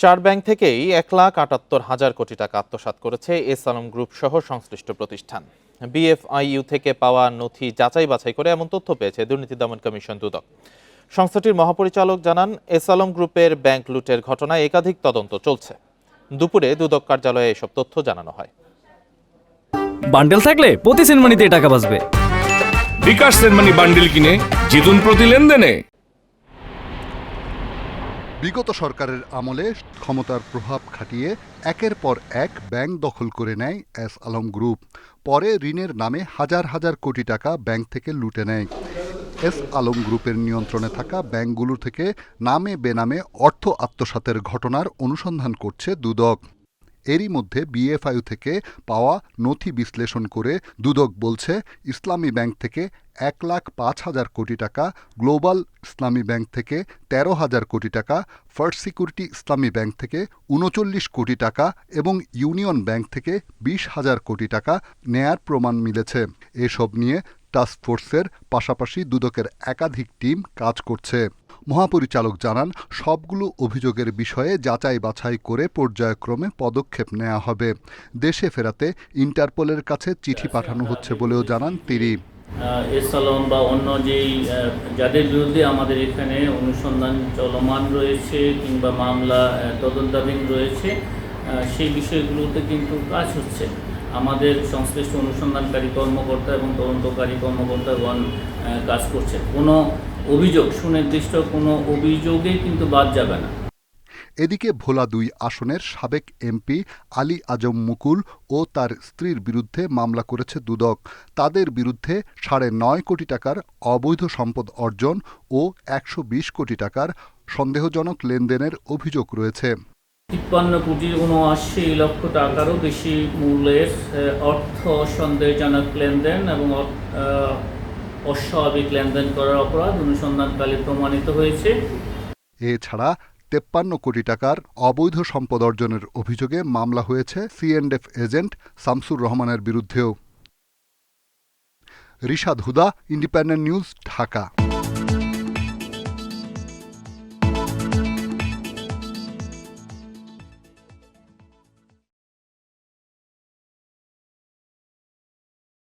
চার ব্যাংক থেকেই এক লাখ আটাত্তর হাজার কোটি টাকা আত্মসাৎ করেছে এস আলম গ্রুপ সহ সংশ্লিষ্ট প্রতিষ্ঠান। বিএফআইইউ থেকে পাওয়া নথি যাচাই বাছাই করে এমন তথ্য পেয়েছে দুর্নীতি দমন কমিশন দুদক। সংস্থাটির মহাপরিচালক জানান এস আলম গ্রুপের ব্যাংক লুটের ঘটনায় একাধিক তদন্ত চলছে। দুপুরে দুদক কার্যালয়ে এসব তথ্য জানানো হয়। বান্ডেল থাকলে প্রতি সেনমানিতে টাকা বাঁচবে। বিকাশ সেনমানি বান্ডিল কিনে জিতুন প্রতি লেনদেনে। বিগত সরকারের আমলে ক্ষমতার প্রভাব খাটিয়ে একের পর এক ব্যাংক দখল করে নেয় এস আলম গ্রুপ। পরে ঋণের নামে হাজার হাজার কোটি টাকা ব্যাংক থেকে লুটে নেয়। এস আলম গ্রুপের নিয়ন্ত্রণে থাকা ব্যাংকগুলো থেকে নামে বেনামে অর্থ আত্মসাতের ঘটনার অনুসন্ধান করছে দুদক। এরই মধ্যে বিএফআইউ থেকে পাওয়া নথি বিশ্লেষণ করে দুদক বলছে, ইসলামী ব্যাংক থেকে এক লাখ পাঁচ হাজার কোটি টাকা, গ্লোবাল ইসলামী ব্যাংক থেকে তেরো হাজার কোটি টাকা, ফার্স্ট সিকিউরিটি ইসলামী ব্যাংক থেকে উনচল্লিশ কোটি টাকা এবং ইউনিয়ন ব্যাংক থেকে বিশ হাজার কোটি টাকা নেয়ার প্রমাণ মিলেছে। এসব নিয়ে টাস্ক ফোর্সের পাশাপাশি দুদকের একাধিক টিম কাজ করছে। মহাপরিচালক জানান, সবগুলো অভিযোগের বিষয়ে যাচাই বাছাই করে পর্যায়ক্রমে পদক্ষেপ নেওয়া হবে। দেশে ফেরাতে ইন্টারপোলের কাছে চিঠি পাঠানো হচ্ছে বলেও জানান তিনি। এসালম বা অন্য যেই যাদের বিরুদ্ধে আমাদের এখানে অনুসন্ধান চলমান রয়েছে কিংবা মামলা তদন্তাধীন রয়েছে সেই বিষয়গুলোতে কিন্তু কাজ হচ্ছে। আমাদের সংশ্লিষ্ট অনুসন্ধানকারী কর্মকর্তা এবং তদন্তকারী কর্মকর্তাগণ কাজ করছে। কোনো অভিযোগ সুনির্দিষ্ট কোনো অভিযোগে কিন্তু বাদ যাবে না। এদিকে ভোলা দুই আসনের সাবেক এমপি আলী আজম মুকুল ও তার স্ত্রীর বিরুদ্ধে মামলা করেছে দুদক। তাদের বিরুদ্ধে সাড়ে নয় কোটি টাকার অবৈধ সম্পদ অর্জন ও একশো বিশ কোটি টাকার সন্দেহজনক লেনদেনের অভিযোগ রয়েছে। তিপ্পান্ন কোটি উনআশি লক্ষ টাকারও বেশি মূল্যের অর্থ সন্দেহজনক লেনদেন এবং অস্বাভাবিক লেনদেন করার অপরাধ অনুসন্ধানকালে প্রমাণিত হয়েছে। এছাড়া তেপ্পান্ন কোটি টাকার অবৈধ সম্পদ অর্জনের অভিযোগে মামলা হয়েছে সিএনডএফ এজেন্ট শামসুর রহমানের বিরুদ্ধেও। Rishad Huda, Independent News, Dhaka.